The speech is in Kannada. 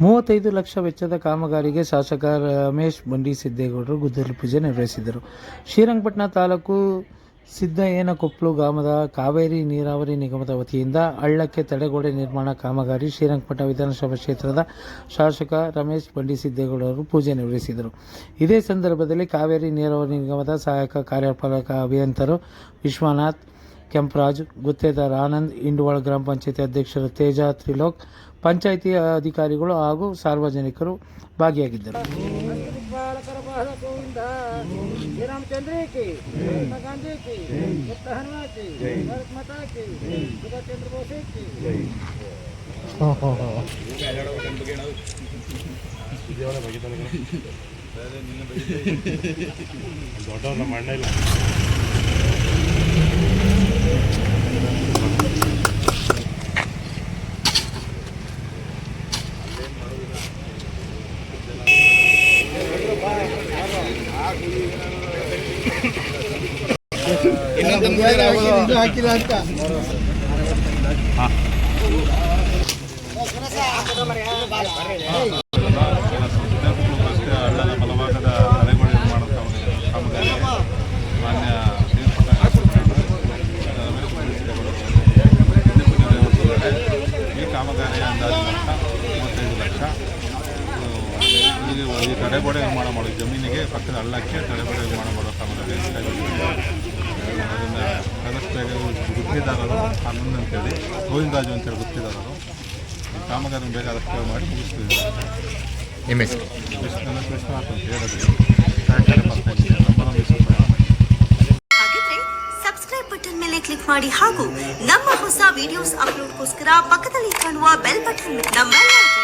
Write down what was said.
ಮೂವತ್ತೈದು ಲಕ್ಷ ವೆಚ್ಚದ ಕಾಮಗಾರಿಗೆ ಶಾಸಕ ರಮೇಶ್ ಬಂಡಿ ಸಿದ್ದೇಗೌಡರು ಗುದ್ದಲಿ ಪೂಜೆ ನೆರವೇರಿಸಿದರು ಶ್ರೀರಂಗಪಟ್ಟಣ ತಾಲೂಕು ಸಿದ್ದಯ್ಯನಕೊಪ್ಲು ಗ್ರಾಮದ ಕಾವೇರಿ ನೀರಾವರಿ ನಿಗಮದ ವತಿಯಿಂದ ಹಳ್ಳಕ್ಕೆ ತಡೆಗೋಡೆ ನಿರ್ಮಾಣ ಕಾಮಗಾರಿ ಶ್ರೀರಂಗಪಟ್ಟಣ ವಿಧಾನಸಭಾ ಕ್ಷೇತ್ರದ ಶಾಸಕ ರಮೇಶ್ ಬಂಡಿ ಸಿದ್ದೇಗೌಡರು ಪೂಜೆ ನೆರವೇರಿಸಿದರು ಇದೇ ಸಂದರ್ಭದಲ್ಲಿ ಕಾವೇರಿ ನೀರಾವರಿ ನಿಗಮದ ಸಹಾಯಕ ಕಾರ್ಯಪಾಲಕ ಅಭಿಯಂತರು ವಿಶ್ವನಾಥ್ ಕೆಂಪರಾಜ್, ಗುತ್ತೇದಾರ್ ಆನಂದ್, ಇಂಡುವಾಳ ಗ್ರಾಮ ಪಂಚಾಯತಿ ಅಧ್ಯಕ್ಷರು ತೇಜ ತ್ರಿಲೋಕ್, ಪಂಚಾಯಿತಿ ಅಧಿಕಾರಿಗಳು ಹಾಗೂ ಸಾರ್ವಜನಿಕರು ಭಾಗಿಯಾಗಿದ್ದರು. ಬಾಲಕರ ಮಣ್ಣ ಗೋವಿಂದ ದೊಡ್ಡವ್ರ ಮಣ್ಣ ಇಲ್ಲ ರಸ್ತೆ ಹಳ್ಳದ ಬಲಭಾಗದ ತಡೆಗೋಡೆ ನಿರ್ಮಾಣ ಕಾಮಗಾರಿ ಮಾನ್ಯ ಈ ಕಾಮಗಾರಿಯ ಅಂದಾಜು ಮೊತ್ತ ಮೂವತ್ತೈದು ಲಕ್ಷ ಇದು ಈ ತಡೆಗೋಡೆ ನಿರ್ಮಾಣ ಮಾಡೋ ಜಮೀನಿಗೆ ಪಕ್ಕದ ಹಳ್ಳಕ್ಕೆ ತಡೆಗೋಡೆ ನಿರ್ಮಾಣ ಮಾಡೋ ಕಾಮಗಾರಿ ಅದನ್ನು ವ್ಯವಸ್ಥೆಗೆ ಗುತ್ತಿದಾರರು ಹನ್ನೊಂದು ಅಂತೇಳಿ ಗೋವಿಂದರಾಜು ಅಂತೇಳಿ ಗುತ್ತಿದಾರರು ಈ ಕಾಮಗಾರಿ ಬೇಗ ಅದಕ್ಕೆ ಮಾಡಿ ಮುಗಿಸ್ತೀವಿ ನಿಮ್ಮ ಅಂತ ಹೇಳಿದ್ರೆ ಸಬ್ಸ್ಕ್ರೈಬ್ ಬಟನ್ ಮೇಲೆ ಕ್ಲಿಕ್ ಮಾಡಿ ಹಾಗೂ ನಮ್ಮ ಹೊಸ ವಿಡಿಯೋಸ್ ಅಪ್ಲೋಡ್ಗೋಸ್ಕರ ಪಕ್ಕದಲ್ಲಿ ಕಾಣುವ ಬೆಲ್ ಬಟನ್ ನಮ್ಮೆಲ್ಲ ಮಾಡಿ